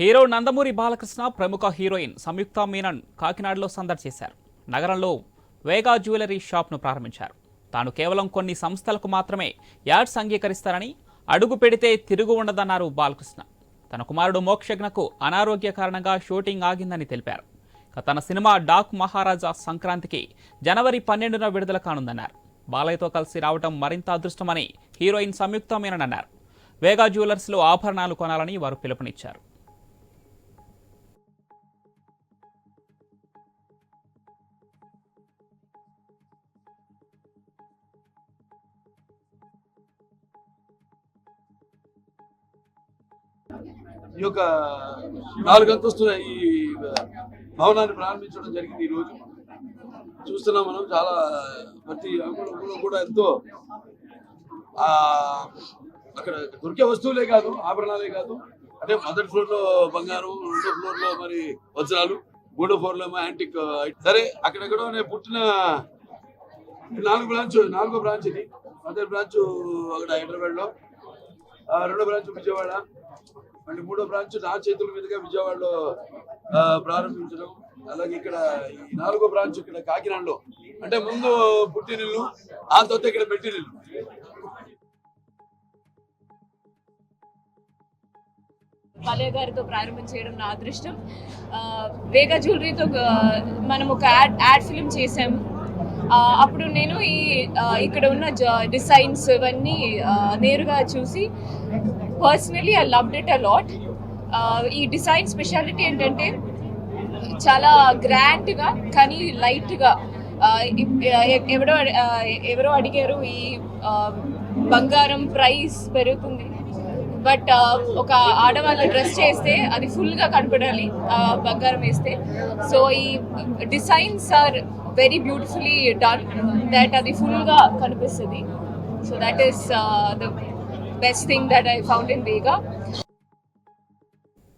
Hero Nandamuri Balakrishna ప్రముఖ heroine సంయుక్త మీనన్ కాకినాడలో సందర్శించారు నగరంలో వేగా జ్యువెలరీ షాప్ను ప్రారంభించారు. తాను కేవలం కొన్ని సంస్థలకు మాత్రమే యాడ్స్ అంగీకరిస్తారని అడుగు పెడితే తిరుగు ఉండదన్నారు బాలకృష్ణ. తన కుమారుడు మోక్షజ్ఞకు అనారోగ్య కారణంగా షూటింగ్ ఆగిందని తెలిపారు. ఇక తన సినిమా డాక్ మహారాజా సంక్రాంతికి జనవరి పన్నెండున విడుదల కానుందన్నారు. బాలయ్యతో కలిసి రావడం మరింత అదృష్టమని హీరోయిన్ సంయుక్త మీనన్ అన్నారు. వేగా జ్యువెలర్స్లో ఆభరణాలు కొనాలని వారు పిలుపునిచ్చారు. ఈ యొక్క నాలుగు అంతస్తుల ఈ భవనాన్ని ప్రారంభించడం జరిగింది ఈ రోజు. చూస్తున్నాం మనం చాలా ప్రతి అంగుళంలో కూడా ఎంతో ఆ అక్కడ దొరికే వస్తువులే కాదు ఆభరణాలే కాదు. అంటే మొదటి ఫ్లోర్లో బంగారం రెండో ఫ్లోర్లో మరి వజ్రాలు మూడో ఫ్లోర్లో యాంటిక్ సరే అక్కడెక్కడో నేను పుట్టిన నాలుగు బ్రాంచ్ నాలుగో బ్రాంచ్ ఇది. మొదటి బ్రాంచ్ అక్కడ హైదరాబాద్లో రెండో బ్రాంచ్ విజయవాడ. మళ్ళీ మూడో బ్రాంచ్ నా చేతుల మీదుగా విజయవాడలో ప్రారంభించడం. అలాగే ఇక్కడ ఈ నాలుగో బ్రాంచ్ ఇక్కడ కాకినాడలో. అంటే ముందు పుట్టినిల్లు ఆ తర్వాత ఇక్కడ పెట్టినిల్లు బాలయ్య గారితో ప్రారంభం చేయడం నా అదృష్టం. ఆ, వేగా జ్యువెలరీతో మనం ఒక యాడ్ యాడ్ ఫిలిం చేసాము అప్పుడు నేను ఈ ఇక్కడ ఉన్న డిజైన్స్ ఇవన్నీ నేరుగా చూసి personally I loved it a lot ఈ డిజైన్ స్పెషాలిటీ ఏంటంటే చాలా గ్రాండ్గా కానీ లైట్గా ఎవరో ఎవరో అడిగారు ఈ బంగారం ప్రైస్ పెరుగుతుంది. బట్ ఒక ఆడవాళ్ళ డ్రెస్ చేస్తే అది ఫుల్గా కనపడాలి బంగారం వేస్తే. సో ఈ designs are very beautifully done that అది ఫుల్గా కనిపిస్తుంది. So that is the best thing that I found in Vega